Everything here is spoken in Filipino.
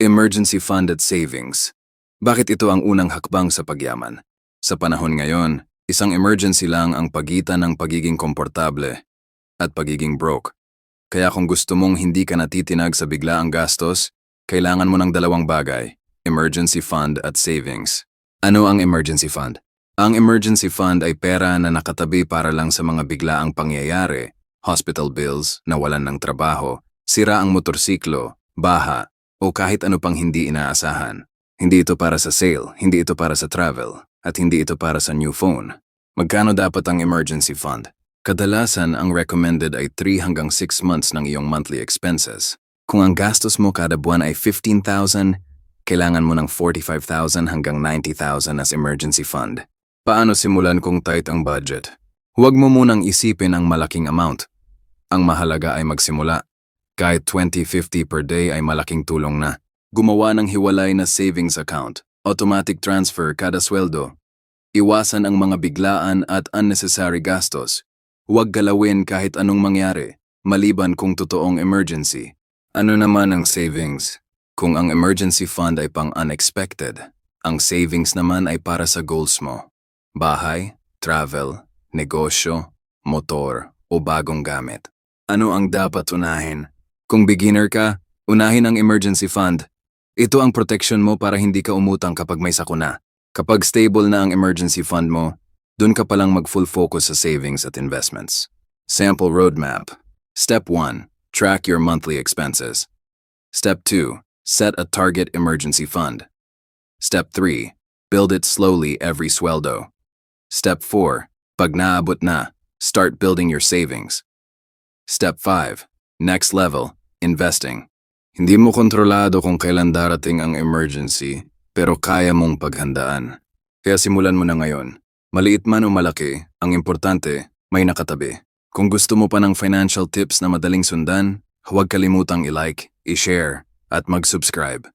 Emergency Fund at Savings. Bakit ito ang unang hakbang sa pagyaman? Sa panahon ngayon, isang emergency lang ang pagitan ng pagiging komportable at pagiging broke. Kaya kung gusto mong hindi ka natitinag sa biglaang gastos, kailangan mo ng dalawang bagay, emergency fund at savings. Ano ang emergency fund? Ang emergency fund ay pera na nakatabi para lang sa mga biglaang pangyayari, hospital bills, nawalan ng trabaho, sira ang motorsiklo, baha, o kahit ano pang hindi inaasahan. Hindi ito para sa sale, hindi ito para sa travel, at hindi ito para sa new phone. Magkano dapat ang emergency fund? Kadalasan ang recommended ay 3 hanggang 6 months ng iyong monthly expenses. Kung ang gastos mo kada buwan ay 15,000, kailangan mo ng 45,000 hanggang 90,000 as emergency fund. Paano simulan kung tight ang budget? Huwag mo munang isipin ang malaking amount. Ang mahalaga ay magsimula. Kahit 20-50 per day ay malaking tulong na. Gumawa ng hiwalay na savings account, automatic transfer kada sweldo. Iwasan ang mga biglaan at unnecessary gastos. Huwag galawin kahit anong mangyari, maliban kung totoong emergency. Ano naman ang savings? Kung ang emergency fund ay pang unexpected, ang savings naman ay para sa goals mo. Bahay, travel, negosyo, motor, o bagong gamit. Ano ang dapat unahin? Kung beginner ka, unahin ang emergency fund. Ito ang protection mo para hindi ka umutang kapag may sakuna. Kapag stable na ang emergency fund mo, dun ka palang mag-full focus sa savings at investments. Sample roadmap. Step 1. Track your monthly expenses. Step 2. Set a target emergency fund. Step 3. Build it slowly every sweldo. Step 4. Pag naabot na, start building your savings. Step 5. Next level, investing. Hindi mo kontrolado kung kailan darating ang emergency, pero kaya mong paghandaan. Kaya simulan mo na ngayon. Maliit man o malaki, ang importante, may nakatabi. Kung gusto mo pa ng financial tips na madaling sundan, huwag kalimutang i-like, i-share, at mag-subscribe.